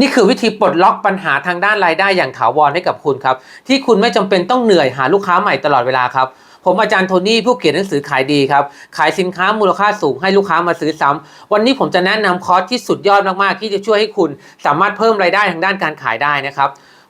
นี่คือวิธีปลดล็อกปัญหาทางด้านรายได้อย่างถาวรให้กับคุณครับ ที่คุณไม่จำเป็นต้องเหนื่อยหาลูกค้าใหม่ตลอดเวลาครับ ผมอาจารย์โทนี่ผู้เขียนหนังสือขายดีครับ ขายสินค้ามูลค่าสูงให้ลูกค้ามาซื้อซ้ำวันนี้ผมจะแนะนำคอร์สที่สุดยอดมากๆ ที่จะช่วยให้คุณสามารถเพิ่มรายได้ทางด้านการขายได้นะครับ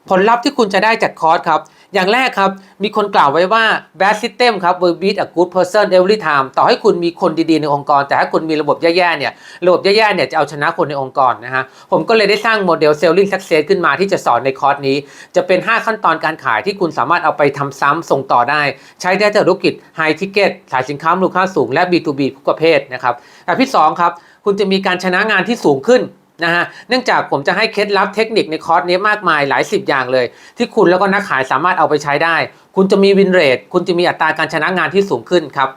ผลลัพธ์ที่คุณจะได้จากคอร์สครับ อย่างแรกครับ มีคนกล่าวไว้ว่า bad system ครับ will beat a good person every time ต่อให้คุณมีคนดีๆในองค์กร แต่ถ้าคุณมีระบบแย่ๆเนี่ย ระบบแย่ๆเนี่ยจะเอาชนะคนในองค์กรนะฮะ ผมก็เลยได้สร้างโมเดล selling success ขึ้นมาที่จะสอนในคอร์สนี้ จะเป็น 5 ขั้นตอนการขายที่คุณสามารถเอาไปทำซ้ำส่งต่อได้ ใช้ได้จากธุรกิจ high ticket ขายสินค้ามูลค่าสูงและ B2B ทุกประเภทนะครับแบบที่สองครับ คุณจะมีการชนะงานที่สูงขึ้น นะฮะเนื่องจากผมจะให้เคล็ดลับเทคนิคในคอร์สนี้มากมายหลายสิบอย่างเลย ที่คุณแล้วก็นักขายสามารถเอาไปใช้ได้ คุณจะมีวินเรทคุณจะมีอัตราการชนะงานที่สูงขึ้นครับ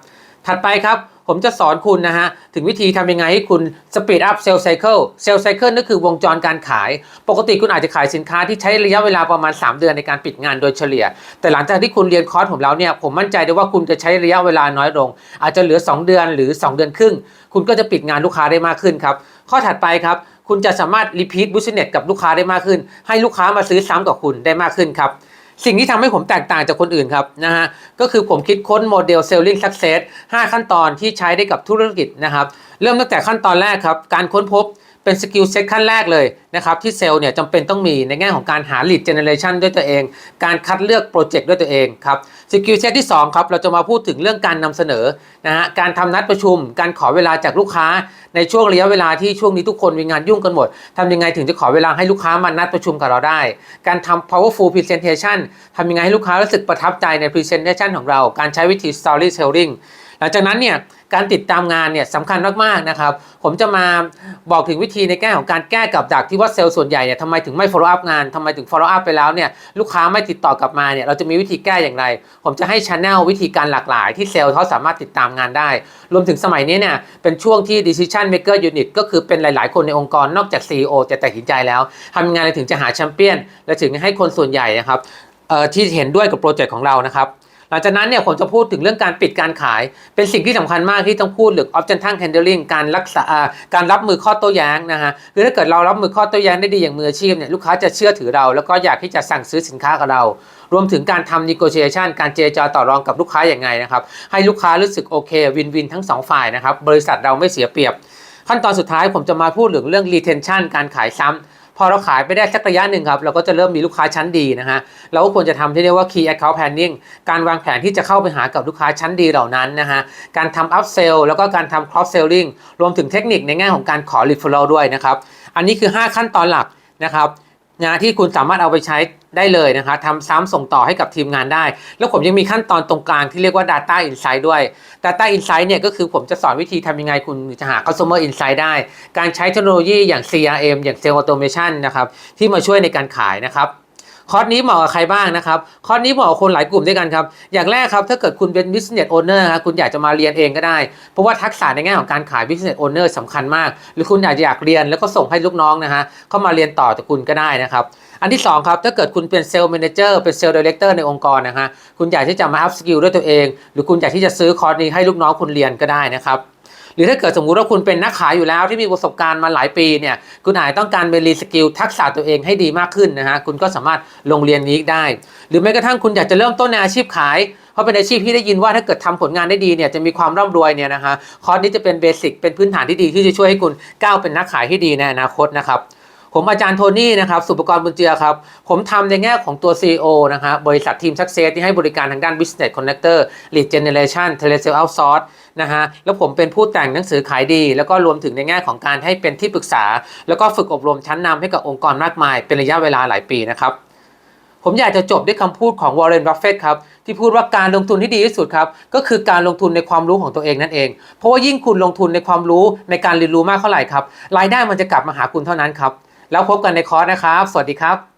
ถัดไปครับผมจะสอนคุณนะฮะ ถึงวิธีทำยังไงให้คุณ speed up sales cycle sales cycle นั่นคือวงจรการขาย ปกติคุณอาจจะขายสินค้าที่ใช้ระยะเวลาประมาณ 3 เดือนในการปิดงานโดยเฉลี่ย แต่หลังจากที่คุณเรียนคอร์สผมแล้วเนี่ย ผมมั่นใจได้ว่าคุณจะใช้ระยะเวลาน้อยลง อาจจะเหลือ 2 เดือนหรือ 2 เดือนครึ่ง คุณก็จะปิดงานลูกค้าได้มากขึ้นครับ ข้อถัดไปครับ คุณจะสามารถรีพีทบุชเน็ตกับลูกค้าได้มากขึ้น ให้ลูกค้ามาซื้อซ้ำกับคุณได้มากขึ้นครับ สิ่งที่ทำให้ผมแตกต่างจากคนอื่นครับนะฮะก็คือผมคิดค้นโมเดล Selling Success 5ขั้นตอนที่ใช้ได้กับธุรกิจนะครับ เริ่มตั้งแต่ขั้นตอนแรกครับ การค้นพบ เป็นสกิลเซ็ตขั้นแรกเลยนะครับที่เซลล์เนี่ยจำเป็นต้องมีในแง่ของการหา lead generation ด้วยตัวเอง การคัดเลือกโปรเจกต์ด้วยตัวเองครับสกิลเซ็ตที่2ครับเราจะมาพูดถึงเรื่องการนำเสนอนะฮะการทำนัดประชุม การขอเวลาจากลูกค้า ในช่วงระยะเวลาที่ช่วงนี้ทุกคนมีงานยุ่งกันหมดทำยังไงถึงจะขอเวลาให้ลูกค้ามานัดประชุมกับเราได้ การทำ powerful presentation ทำยังไงให้ลูกค้ารู้สึกประทับใจใน presentation ของเรา การใช้วิธี storytelling หลังจากนั้นเนี่ยการติดตามงานเนี่ยสำคัญมากๆนะครับ ผมจะมาบอกถึงวิธีในแง่ของการแก้กับดักที่ว่าเซลล์ส่วนใหญ่เนี่ยทำไมถึงไม่ follow up งานทำไมถึง follow up ไปแล้วเนี่ยลูกค้าไม่ติดต่อกลับมาเนี่ยเราจะมีวิธีแก้อย่างไร ผมจะให้ channel วิธีการหลากหลาย ที่เซลล์เขาสามารถติดตามงานได้ รวมถึงสมัยนี้เนี่ยเป็นช่วงที่ decision maker unit ก็คือเป็นหลาย ๆ คนในองค์กรนอกจาก CEO จะตัดสินใจแล้วทำยังไงถึงจะหาแชมเปี้ยน และถึงให้คนส่วนใหญ่นะครับเอ่อที่เห็นด้วยกับโปรเจกต์ของเรานะครับ หลังจากนั้นเนี่ยผมจะพูดถึงเรื่องการปิดการขาย เป็นสิ่งที่สำคัญมากที่ต้องพูดหรือ objection handling การรักษาการรับมือข้อโต้แย้งนะฮะคือถ้าเกิดเรารับมือข้อโต้แย้งได้ดีอย่างมืออาชีพเนี่ยลูกค้าจะเชื่อถือเรา แล้วก็อยากที่จะสั่งซื้อสินค้ากับเรา รวมถึงการทำ negotiation การเจรจาต่อรองกับลูกค้าอย่างไงนะครับให้ลูกค้ารู้สึกโอเควินวินทั้งสองฝ่ายนะครับบริษัทเราไม่เสียเปรียบ ขั้นตอนสุดท้ายผมจะมาพูดถึงเรื่อง retention การขายซ้ำพ อเราขายไปได้สักระยะหนึ่งครับเราก็จะเริ่มมีลูกค้าชั้นดีนะฮะเราก็ควรจะทำที่เรียกว่า key account planning การวางแผนที่จะเข้าไปหากับลูกค้าชั้นดีเหล่านั้นนะฮะการทำ upsell แล้วก็การทำ cross selling รวมถึงเทคนิคในแง่ของการขอ referral ด้วยนะครับอันนี้คือ 5 ขั้นตอนหลักนะครับ นที่คุณสามารถเอาไปใช้ได้เลยนะคะทำซ้ำส่งต่อให้กับทีมงานได้ แล้วผมยังมีขั้นตอนตรงกลางที่เรียกว่า data insight ด้วย data insight เนี่ยก็คือผมจะสอนวิธีทำยังไงคุณจะหา customer insight ได้ การใช้เทคโนโลยีอย่าง CRM อย่าง Sales Automation นะครับที่มาช่วยในการขายนะครับ คอร์สนี้เหมาะกับใครบ้างนะครับ คอร์สนี้เหมาะกับคนหลายกลุ่มด้วยกันครับ อย่างแรกครับ ถ้าเกิดคุณเป็น business owner ครับคุณอยากจะมาเรียนเองก็ได้ เพราะว่าทักษะในแง่ของการขาย business owner สำคัญมาก หรือคุณอยากจะอยากเรียนแล้วก็ส่งให้ลูกน้องนะฮะเข้ามาเรียนต่อจากคุณก็ได้นะครับ อันที่ 2 ครับ ถ้าเกิดคุณเป็นเซลล์แมเนเจอร์เป็นเซลล์ดีเลกเตอร์ในองค์กรนะฮะคุณอยากที่จะมาอัพสกิลด้วยตัวเอง หรือคุณอยากที่จะซื้อคอร์สนี้ให้ลูกน้องคุณเรียนก็ได้นะครับ หรือถ้าเกิดสมมุติว่าคุณเป็นนักขายอยู่แล้วที่มีประสบการณ์มาหลายปีเนี่ยคุณอาจจะต้องการไปรีสกิลทักษะตัวเองให้ดีมากขึ้นนะฮะคุณก็สามารถลงเรียนนี้ได้ หรือแม้กระทั่งคุณอยากจะเริ่มต้นในอาชีพขายเพราะเป็นอาชีพที่ได้ยินว่าถ้าเกิดทำผลงานได้ดีเนี่ยจะมีความร่ำรวยเนี่ยนะฮะคอร์สนี้จะเป็นเบสิกเป็นพื้นฐานที่ดีที่จะช่วยให้คุณก้าวเป็นนักขายที่ดีในอนาคตนะครับ ผมอาจารย์โทนี่นะครับสุปกรณ์บุญเจือครับ ผมทำในแง่ของตัว CEO นะครับบริษัททีม Success ที่ให้บริการทางด้าน Business Connector Lead Generation Telesale Outsource นะฮะแล้วผมเป็นผู้แต่งหนังสือขายดี แล้วก็รวมถึงในแง่ของการให้เป็นที่ปรึกษา แล้วก็ฝึกอบรมชั้นนำให้กับองค์กรมากมาย เป็นระยะเวลาหลายปีนะครับผมอยากจะจบด้วยคำพูดของวอร์เรน บัฟเฟตครับ ที่พูดว่าการลงทุนที่ดีที่สุดครับ ก็คือการลงทุนในความรู้ของตัวเองนั่นเอง เพราะว่ายิ่งคุณลงทุนในความรู้ในการเรียนรู้มากเท่าไหร่ครับรายได้มันจะกลับมาหาคุณเท่านั้นครับ แล้วพบกันในคอร์สนะครับ สวัสดีครับ